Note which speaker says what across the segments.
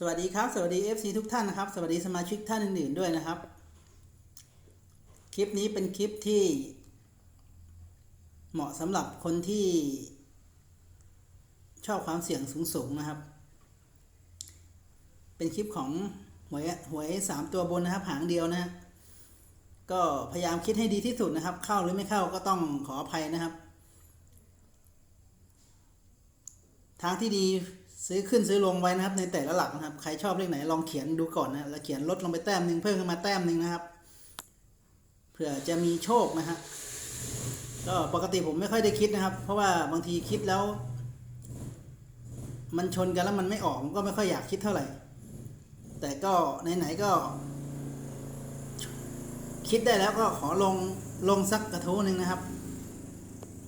Speaker 1: สวัสดีครับ สวัสดี FC ทุกท่านนะครับ สวัสดีสมาชิกท่านอื่นๆด้วยนะครับ คลิปนี้เป็นคลิปที่ เหมาะสำหรับคนที่ ชอบความเสี่ยงสูงๆนะครับ เป็นคลิปของหวยหวยสามตัวบนนะครับ หางเดียวนะฮะก็พยายามคิดให้ดีที่สุดนะครับ เข้าหรือไม่เข้าก็ต้องขออภัยนะครับ ทางที่ดี ซื้อขึ้นซื้อลงไว้นะครับ ในแต่ละหลักนะครับ ใครชอบเลขไหนลองเขียนดูก่อนนะแล้วเขียนลดลงไปแต้มหนึ่งเพิ่มขึ้นมาแต้มหนึ่งนะครับเผื่อจะมีโชคนะฮะก็ปกติผมไม่ค่อยได้คิดนะครับ เพราะว่าบางทีคิดแล้ว มันชนกันแล้วมันไม่ออกก็ไม่ค่อยอยากคิดเท่าไหร่ แต่ก็ไหนๆก็ คิดได้แล้วก็ขอลงลงสักกระทู้หนึ่งนะครับ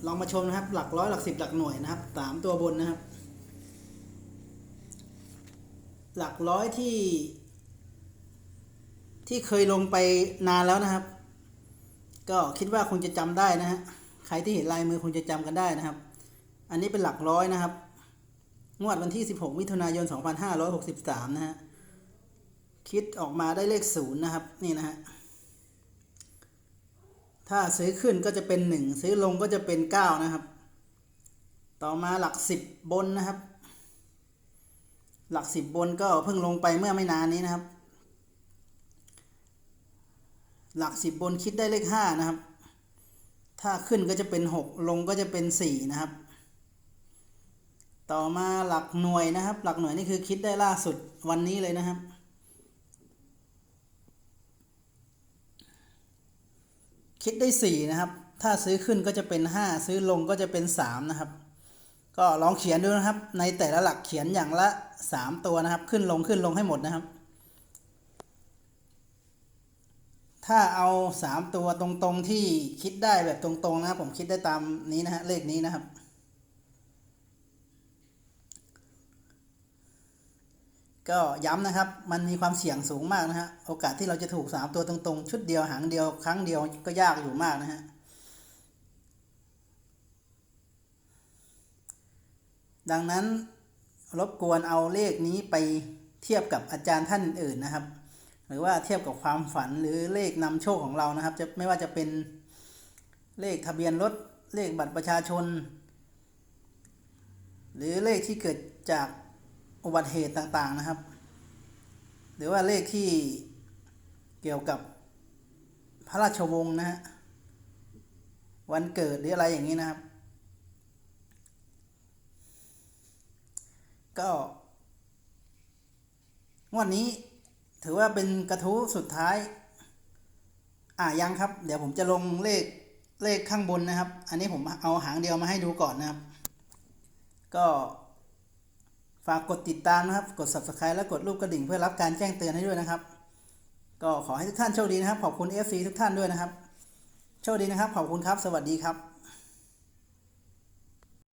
Speaker 1: ลองมาชมนะครับ หลักร้อยหลักสิบหลักหน่วยนะครับสามตัวบนนะครับ หลักร้อยที่ ที่เคยลงไปนานแล้วนะครับ ก็คิดว่าคงจะจำได้นะฮะใครที่เห็นลายมือคงจะจำกันได้นะครับ อันนี้เป็นหลักร้อยนะครับ งวดวันที่ 16 มิถุนายน 2563 นะฮะคิดออกมาได้เลขศูนย์นะครับ นี่นะฮะถ้าซื้อขึ้นก็จะเป็น 1 ซื้อลงก็จะเป็น 9 นะครับ ต่อมาหลัก 10 บนนะครับ หลักสิบบนก็เพิ่งลงไปเมื่อไม่นานนี้นะครับ หลักสิบบนคิดได้เลขห้านะครับ ถ้าขึ้นก็จะเป็นหกลงก็จะเป็นสี่นะครับ ต่อมาหลักหน่วยนะครับ หลักหน่วยนี่คือคิดได้ล่าสุดวันนี้เลยนะครับ คิดได้สี่นะครับ ถ้าซื้อขึ้นก็จะเป็นห้าซื้อลงก็จะเป็นสามนะครับ ก็ลองเขียนดูนะครับ ในแต่ละหลักเขียนอย่างละสามตัวนะครับ ขึ้นลงขึ้นลงให้หมดนะครับ ถ้าเอาสามตัวตรงๆที่คิดได้แบบตรงๆนะครับผมคิดได้ตามนี้นะฮะเลขนี้นะครับ ก็ย้ำนะครับมันมีความเสี่ยงสูงมากนะฮะโอกาสที่เราจะถูกสามตัวตรงๆ ชุดเดียวหางเดียวครั้งเดียวก็ยากอยู่มากนะฮะ ดังนั้นรบกวนเอาเลขนี้ไปเทียบกับอาจารย์ท่านอื่นนะครับ หรือว่าเทียบกับความฝันหรือเลขนำโชคของเรานะครับ จะไม่ว่าจะเป็นเลขทะเบียนรถเลขบัตรประชาชน หรือเลขที่เกิดจากอุบัติเหตุต่างๆนะครับ หรือว่าเลขที่เกี่ยวกับพระราชวงศ์นะฮะวันเกิดหรืออะไรอย่างนี้นะครับ ก็งวดนี้ถือว่าเป็นกระทู้สุดท้าย อ่ายังครับ เดี๋ยวผมจะลงเลขเลขข้างบนนะครับ อันนี้ผมเอาหางเดียวมาให้ดูก่อนนะครับ ก็ฝากกดติดตามนะครับ กด subscribe และกดรูปกระดิ่งเพื่อรับการแจ้งเตือนให้ด้วยนะครับ ก็ขอให้ทุกท่านโชคดีนะครับ ขอบคุณ FC ทุกท่านด้วยนะครับ โชคดีนะครับ ขอบคุณครับ สวัสดีครับ